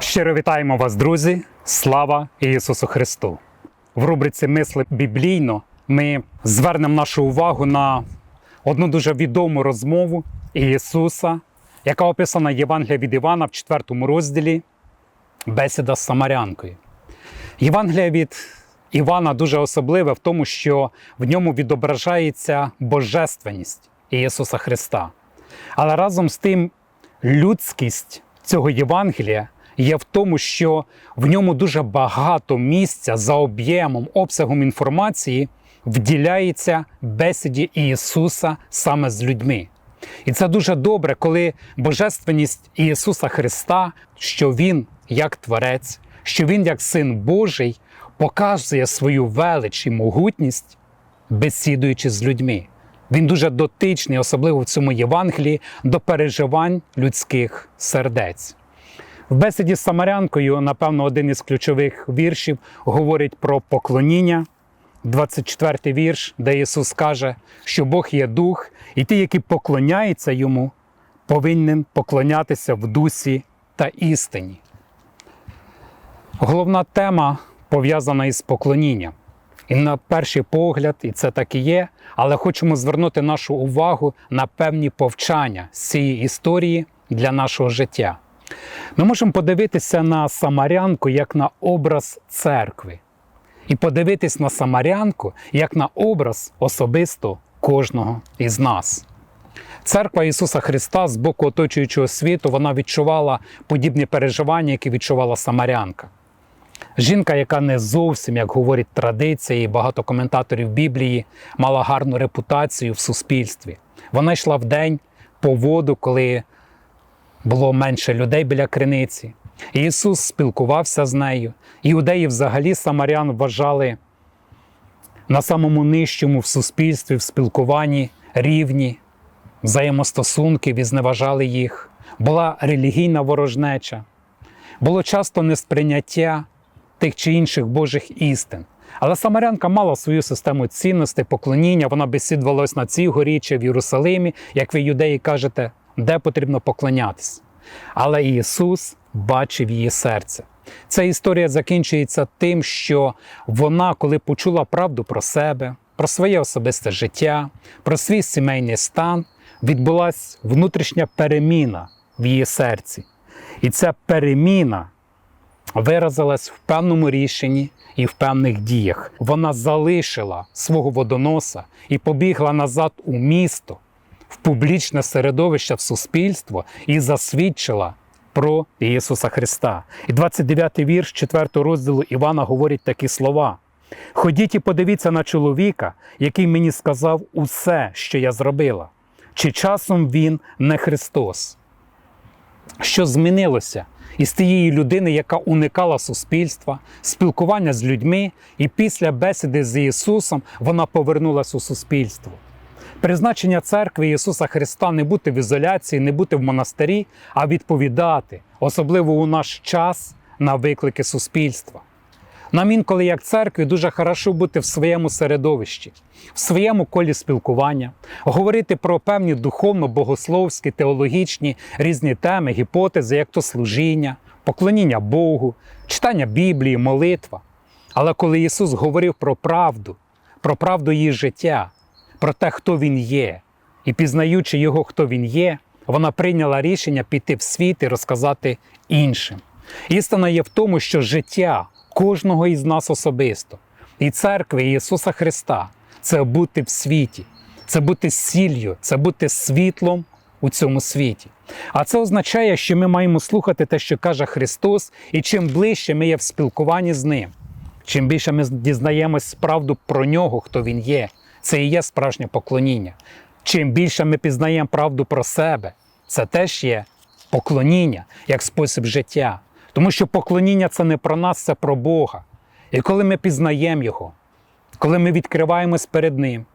Щиро вітаємо вас, друзі! Слава Ісусу Христу! В рубриці Мисли біблійно ми звернемо нашу увагу на одну дуже відому розмову Ісуса, яка описана Євангелія від Івана в 4 розділі Бесіда з Самарянкою. Євангелія від Івана дуже особливе в тому, що в ньому відображається божественність Ісуса Христа. Але разом з тим людськість цього Євангелія є в тому, що в ньому дуже багато місця за об'ємом, обсягом інформації вділяється бесіді Ісуса саме з людьми. І це дуже добре, коли божественність Ісуса Христа, що Він як Творець, що Він як Син Божий, показує свою велич і могутність, бесідуючи з людьми. Він дуже дотичний, особливо в цьому Євангелії, до переживань людських сердець. В бесіді з Самарянкою, напевно, один із ключових віршів говорить про поклоніння. 24 й вірш, де Ісус каже, що Бог є дух, і ті, які поклоняються йому, повинен поклонятися в дусі та істині. Головна тема пов'язана із поклонінням. І на перший погляд, і це так і є, але хочемо звернути нашу увагу на певні повчання з цієї історії для нашого життя. Ми можемо подивитися на Самарянку як на образ церкви, і подивитись на Самарянку як на образ особисто кожного із нас. Церква Ісуса Христа з боку оточуючого світу вона відчувала подібні переживання, які відчувала Самарянка. Жінка, яка не зовсім, як традиція, і багато коментаторів Біблії, мала гарну репутацію в суспільстві. Вона йшла в день по воду, коли було менше людей біля криниці. Ісус спілкувався з нею. Іудеї взагалі самарян вважали на самому нижчому в суспільстві, в спілкуванні рівні, взаємостосунки, і зневажали їх. Була релігійна ворожнеча, було часто несприйняття тих чи інших Божих істин. Але Самарянка мала свою систему цінностей, поклоніння, вона бесідувалась на цій горі чи в Єрусалимі, як ви юдеї кажете, де потрібно поклонятись. Але Ісус бачив її серце. Ця історія закінчується тим, що вона, коли почула правду про себе, про своє особисте життя, про свій сімейний стан, відбулася внутрішня переміна в її серці. І ця переміна виразилась в певному рішенні і в певних діях. Вона залишила свого водоноса і побігла назад у місто, в публічне середовище, в суспільство і засвідчила про Ісуса Христа. І 29-й вірш 4 розділу Івана говорить такі слова. Ходіть і подивіться на чоловіка, який мені сказав усе, що я зробила. Чи часом він не Христос? Що змінилося із тієї людини, яка уникала суспільства, спілкування з людьми, і після бесіди з Ісусом вона повернулася у суспільство. Призначення церкви Ісуса Христа не бути в ізоляції, не бути в монастирі, а відповідати, особливо у наш час, на виклики суспільства. Нам інколи, як церкві, дуже хорошо бути в своєму середовищі, в своєму колі спілкування, говорити про певні духовно-богословські, теологічні різні теми, гіпотези, як то служіння, поклоніння Богу, читання Біблії, молитва. Але коли Ісус говорив про правду, про правду її життя, про те, хто Він є, і пізнаючи Його, хто Він є, вона прийняла рішення піти в світ і розказати іншим. Істина є в тому, що життя кожного із нас особисто, і церкви і Ісуса Христа це бути в світі, це бути сіллю, це бути світлом у цьому світі. А це означає, що ми маємо слухати те, що каже Христос, і чим ближче ми є в спілкуванні з Ним, чим більше ми дізнаємось правду про нього, хто Він є, це і є справжнє поклоніння. Чим більше ми пізнаємо правду про себе, це теж є поклоніння як спосіб життя. Тому що поклоніння це не про нас, це про Бога. І коли ми пізнаємо Його, коли ми відкриваємось перед Ним,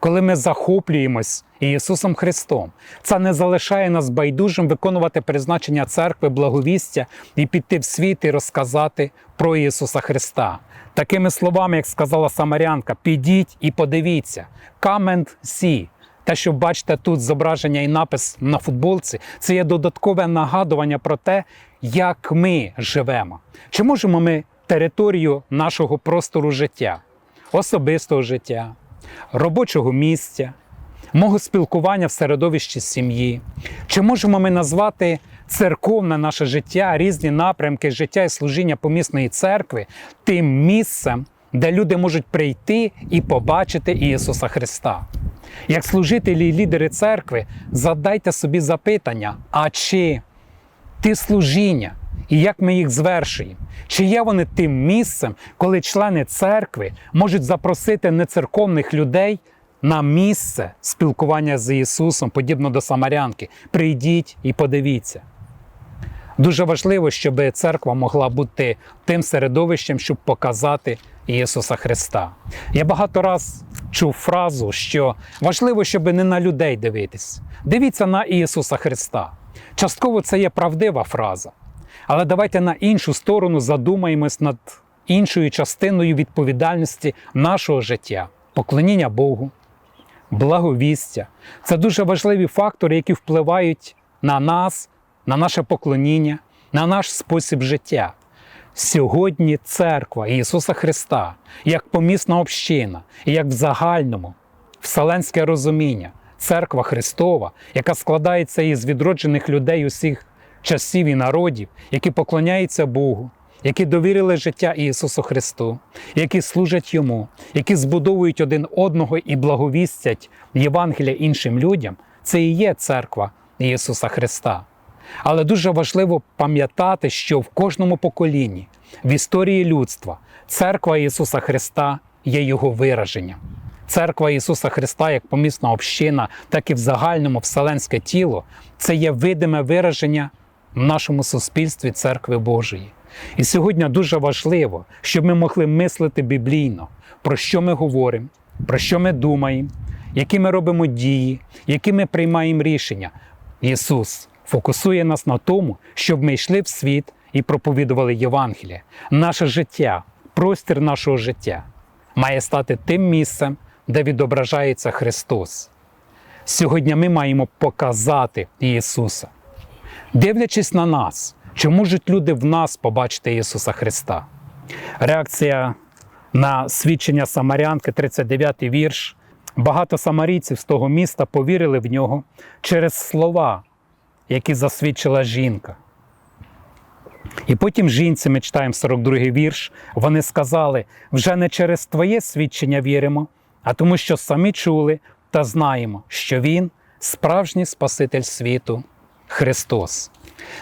коли ми захоплюємось Ісусом Христом, це не залишає нас байдужим виконувати призначення церкви, благовістя і піти в світ і розказати про Ісуса Христа. Такими словами, як сказала Самарянка, підіть і подивіться, and see, Те, що бачите тут зображення і напис на футболці, це є додаткове нагадування про те, як ми живемо. Чи можемо ми територію нашого простору життя, особистого життя, робочого місця, мого спілкування в середовищі сім'ї? Чи можемо ми назвати церковне наше життя, різні напрямки життя і служіння помісної церкви тим місцем, де люди можуть прийти і побачити Ісуса Христа? Як служителі і лідери церкви, задайте собі запитання: а чи ті служіння і як ми їх звершуємо? Чи є вони тим місцем, коли члени церкви можуть запросити нецерковних людей на місце спілкування з Ісусом, подібно до Самарянки? Прийдіть і подивіться. Дуже важливо, щоб церква могла бути тим середовищем, щоб показати Ісуса Христа. Я багато раз чув фразу, що важливо, щоб не на людей дивитись. Дивіться на Ісуса Христа. Частково це є правдива фраза. Але давайте на іншу сторону задумаємось над іншою частиною відповідальності нашого життя, поклоніння Богу, благовістя. Це дуже важливі фактори, які впливають на нас, на наше поклоніння, на наш спосіб життя. Сьогодні церква Ісуса Христа, як помісна община, як в загальному, вселенське розуміння, церква Христова, яка складається із відроджених людей усіх часів і народів, які поклоняються Богу, які довірили життя Ісусу Христу, які служать Йому, які збудовують один одного і благовістять Євангелія іншим людям, це і є церква Ісуса Христа. Але дуже важливо пам'ятати, що в кожному поколінні в історії людства церква Ісуса Христа є Його вираженням. Церква Ісуса Христа, як помісна община, так і в загальному вселенське тіло, це є видиме вираження в нашому суспільстві церкви Божої. І сьогодні дуже важливо, щоб ми могли мислити біблійно, про що ми говоримо, про що ми думаємо, які ми робимо дії, які ми приймаємо рішення. Ісус фокусує нас на тому, щоб ми йшли в світ і проповідували Євангеліє. Наше життя, простір нашого життя має стати тим місцем, де відображається Христос. Сьогодні ми маємо показати Ісуса. Дивлячись на нас, чи можуть люди в нас побачити Ісуса Христа? Реакція на свідчення Самарянки, 39-й вірш. Багато самарійців з того міста повірили в нього через слова, які засвідчила жінка. І потім жінці, ми читаємо 42-й вірш, вони сказали: вже не через твоє свідчення віримо, а тому, що самі чули та знаємо, що Він справжній Спаситель світу, Христос.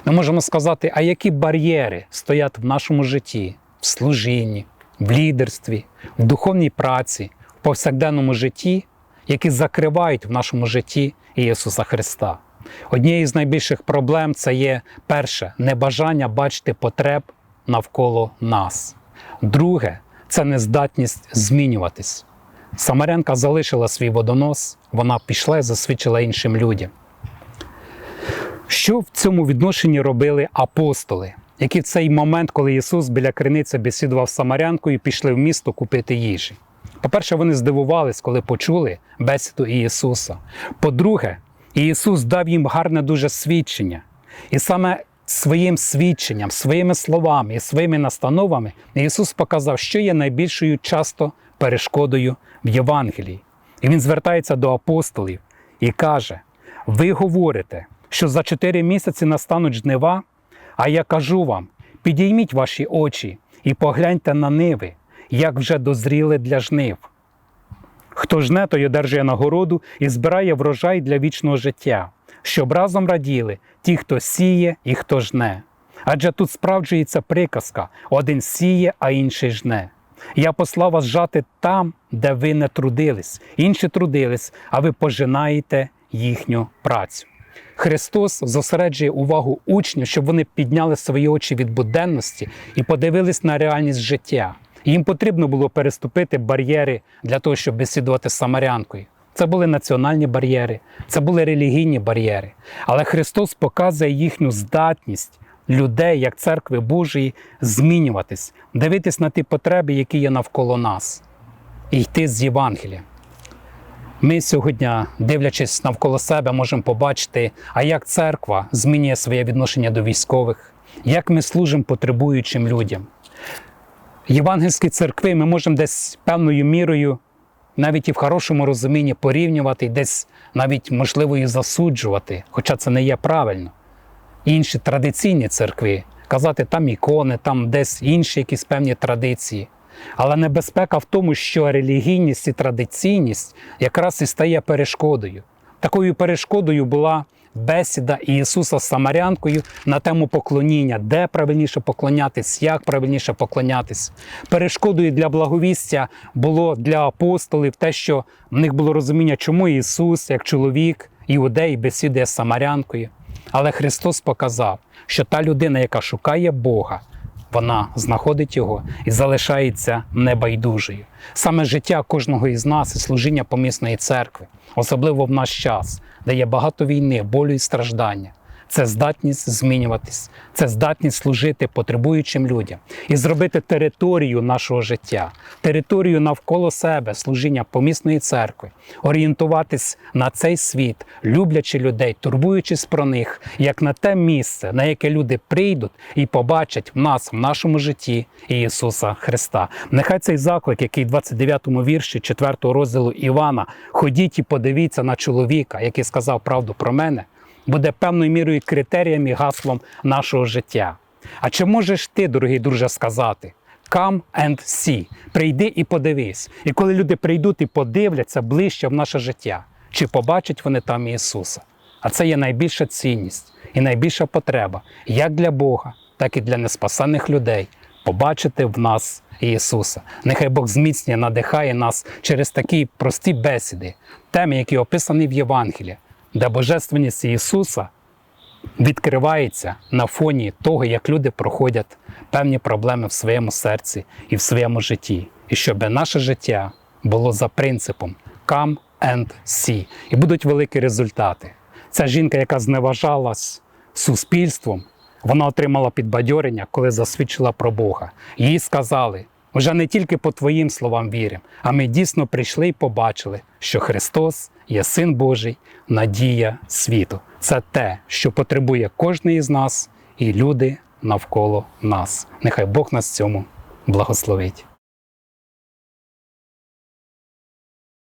Ми можемо сказати, а які бар'єри стоять в нашому житті, в служінні, в лідерстві, в духовній праці, в повсякденному житті, які закривають в нашому житті Ісуса Христа. Однією з найбільших проблем це є перше небажання бачити потреб навколо нас. Друге це нездатність змінюватись. Самарянка залишила свій водонос, вона пішла і засвідчила іншим людям. Що в цьому відношенні робили апостоли, які в цей момент, коли Ісус біля криниці бесідував з Самарянкою, пішли в місто купити їжі? По-перше, вони здивувались, коли почули бесіду Ісуса. По-друге, Ісус дав їм гарне дуже свідчення. І саме своїм свідченням, своїми словами і своїми настановами Ісус показав, що є найбільшою часто перешкодою в Євангелії. І Він звертається до апостолів і каже: Ви говорите, що за чотири місяці настануть жнива, а я кажу вам: підійміть ваші очі і погляньте на ниви, як вже дозріли для жнив. Хто жне, той одержує нагороду і збирає врожай для вічного життя, щоб разом раділи ті, хто сіє і хто жне. Адже тут справджується приказка: один сіє, а інший жне. Я послав вас жати там, де ви не трудились, інші трудились, а ви пожинаєте їхню працю. Христос зосереджує увагу учнів, щоб вони підняли свої очі від буденності і подивились на реальність життя. Їм потрібно було переступити бар'єри для того, щоб бесідувати з самарянкою. Це були національні бар'єри, це були релігійні бар'єри. Але Христос показує їхню здатність людей, як церкви Божої, змінюватись, дивитись на ті потреби, які є навколо нас, і йти з Євангелія. Ми сьогодні, дивлячись навколо себе, можемо побачити, а як церква змінює своє відношення до військових, як ми служимо потребуючим людям. Євангельські церкви ми можемо десь певною мірою, навіть і в хорошому розумінні порівнювати, десь навіть можливо і засуджувати, хоча це не є правильно. Інші традиційні церкви, казати там ікони, там десь інші якісь певні традиції. Але небезпека в тому, що релігійність і традиційність якраз і стає перешкодою. Такою перешкодою була бесіда Ісуса з Самарянкою на тему поклоніння, де правильніше поклонятись, як правильніше поклонятись. Перешкодою для благовістя було для апостолів те, що в них було розуміння, чому Ісус, як чоловік, іудей, бесідує з Самарянкою. Але Христос показав, що та людина, яка шукає Бога, вона знаходить його і залишається небайдужою. Саме життя кожного із нас і служіння помісної церкви, особливо в наш час, де є багато війни, болю і страждання. Це здатність змінюватись, це здатність служити потребуючим людям і зробити територію нашого життя, територію навколо себе, служіння помісної церкви, орієнтуватись на цей світ, люблячи людей, турбуючись про них, як на те місце, на яке люди прийдуть і побачать в нас, в нашому житті Ісуса Христа. Нехай цей заклик, який в 29-му вірші 4 розділу Івана, ходіть і подивіться на чоловіка, який сказав правду про мене буде певною мірою критерієм і гаслом нашого життя. А чи можеш ти, дорогий друже, сказати? Come and see. Прийди і подивись. І коли люди прийдуть і подивляться ближче в наше життя, чи побачать вони там Ісуса? А це є найбільша цінність і найбільша потреба як для Бога, так і для неспасених людей побачити в нас Ісуса. Нехай Бог зміцнює, надихає нас через такі прості бесіди, теми, які описані в Євангелії, де Божественність Ісуса відкривається на фоні того, як люди проходять певні проблеми в своєму серці і в своєму житті. І щоб наше життя було за принципом come and see. І будуть великі результати. Ця жінка, яка зневажалась суспільством, вона отримала підбадьорення, коли засвідчила про Бога. Їй сказали, вже не тільки по твоїм словам віримо, а ми дійсно прийшли і побачили, що Христос є Син Божий, надія світу. Це те, що потребує кожен із нас і люди навколо нас. Нехай Бог нас цьому благословить.